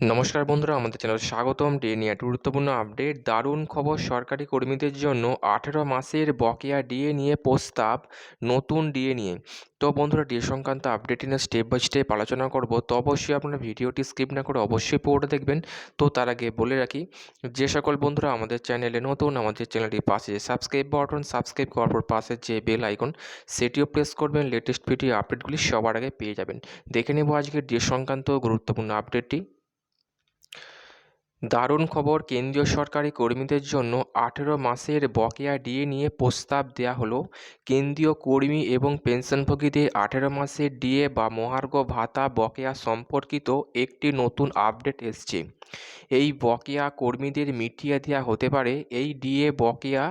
নমস্কার বন্ধুরা, আমাদের চ্যানেল স্বাগতম। ডে নিয়ে একটি গুরুত্বপূর্ণ আপডেট। দারুণ খবর, সরকারি কর্মীদের জন্য আঠেরো মাসের বকেয়া ডিএ নিয়ে প্রস্তাব, নতুন ডিএ নিয়ে। তো বন্ধুরা, ডিএ সংক্রান্ত আপডেট নিয়ে স্টেপ বাই স্টেপ আলোচনা করব। তো অবশ্যই আপনারা ভিডিওটি স্কিপ না করে অবশ্যই পুরোটা দেখবেন। তো তার আগে বলে রাখি, যে সকল বন্ধুরা আমাদের চ্যানেলে নতুন, আমাদের চ্যানেলটির পাশে যে সাবস্ক্রাইব বাটন সাবস্ক্রাইব করার পর পাশে যে বেল আইকন সেটিও প্রেস করবেন। লেটেস্ট ভিডিও আপডেটগুলি সবার আগে পেয়ে যাবেন। দেখে নেব আজকে ডিএ সংক্রান্ত গুরুত্বপূর্ণ আপডেটটি দারুণ খবর কেন্দ্রীয় সরকারি কর্মীদের জন্য আঠেরো মাসের বকেয়া ডিএ নিয়ে প্রস্তাব দেওয়া হলো। কেন্দ্রীয় কর্মী এবং পেনশনভোগীদের আঠেরো মাসের ডিএ বা মহার্ঘ ভাতা বকেয়া সম্পর্কিত একটি নতুন আপডেট এসছে। এই বকেয়া কর্মীদের মিটিয়ে দেওয়া হতে পারে। এই ডিএ বকেয়া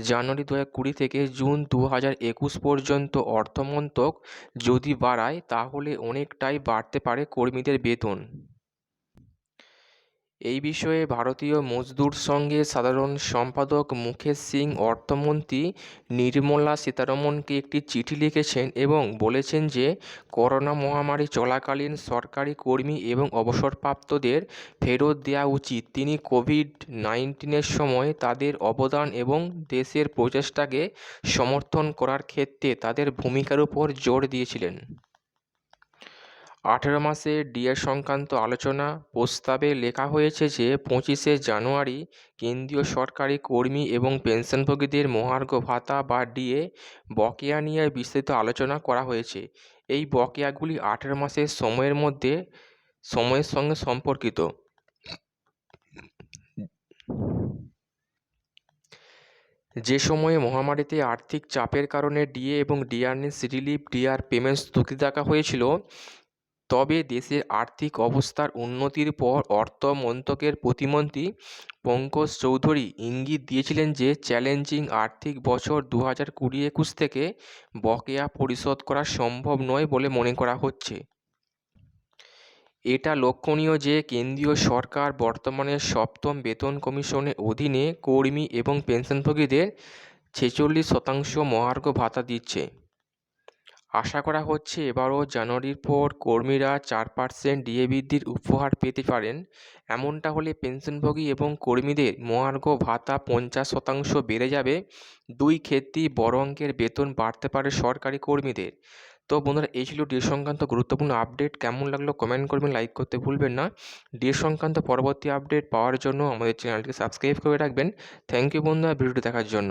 জানুয়ারি দু কুড়ি থেকে জুন দু হাজার একুশ পর্যন্ত অর্থমন্ত্রক যদি বাড়ায়, তাহলে অনেকটাই বাড়তে পারে কর্মীদের বেতন। এই বিষয়ে ভারতীয় মজদুর সংঘের সাধারণ সম্পাদক মুকেশ সিং অর্থমন্ত্রী নির্মলা সীতারমণকে একটি চিঠি লিখেছেন এবং বলেছেন যে, করোনা মহামারী চলাকালীন সরকারি কর্মী এবং অবসরপ্রাপ্তদের ফেরত দেওয়া উচিত। তিনি কোভিড নাইন্টিনের সময় তাদের অবদান এবং দেশের প্রচেষ্টাকে সমর্থন করার ক্ষেত্রে তাদের ভূমিকার উপর জোর দিয়েছিলেন। আঠেরো মাসে ডিএ সংক্রান্ত আলোচনা প্রস্তাবে লেখা হয়েছে যে, পঁচিশে জানুয়ারি কেন্দ্রীয় সরকারি কর্মী এবং পেনশনভোগীদের মহার্ঘ ভাতা বা ডিএ বকেয়া নিয়ে বিস্তৃত আলোচনা করা হয়েছে। এই বকেয়াগুলি আঠেরো মাসের সময়ের মধ্যে, সময়ের সঙ্গে সম্পর্কিত। যে সময়ে মহামারীতে আর্থিক চাপের কারণে ডিএ এবং ডিআরএস রিলিফ, ডিআর পেমেন্ট স্থগিত রাখা হয়েছিল তবে দেশের আর্থিক অবস্থার উন্নতির পর অর্থ মন্ত্রকের প্রতিমন্ত্রী পঙ্কজ চৌধুরী ইঙ্গিত দিয়েছিলেন যে চ্যালেঞ্জিং আর্থিক বছর দু হাজার কুড়ি একুশ থেকে বকেয়া পরিশোধ করা সম্ভব নয় বলে মনে করা হচ্ছে। এটা লক্ষণীয় যে কেন্দ্রীয় সরকার বর্তমানে সপ্তম বেতন কমিশনের অধীনে কর্মী এবং পেনশনভোগীদের ছেচল্লিশ শতাংশ মহার্ঘ ভাতা দিচ্ছে। আশা করা হচ্ছে এবারও জানুয়ারির পর কর্মীরা চার পার্সেন্ট ডিএ বৃদ্ধির উপহার পেতে পারেন। এমনটা হলে পেনশনভোগী এবং কর্মীদের মহার্ঘ ভাতা পঞ্চাশ শতাংশ বেড়ে যাবে। দুই ক্ষেত্রেই বড় অঙ্কের বেতন বাড়তে পারে সরকারি কর্মীদের। তো বন্ধুরা, এই ছিল ডিএ সংক্রান্ত গুরুত্বপূর্ণ আপডেট। কেমন লাগল কমেন্ট করবেন, লাইক করতে ভুলবেন না। ডিএ সংক্রান্ত পরবর্তী আপডেট পাওয়ার জন্য আমাদের চ্যানেলটিকে সাবস্ক্রাইব করে রাখবেন। থ্যাংক ইউ বন্ধুরা, ভিডিওটি দেখার জন্য।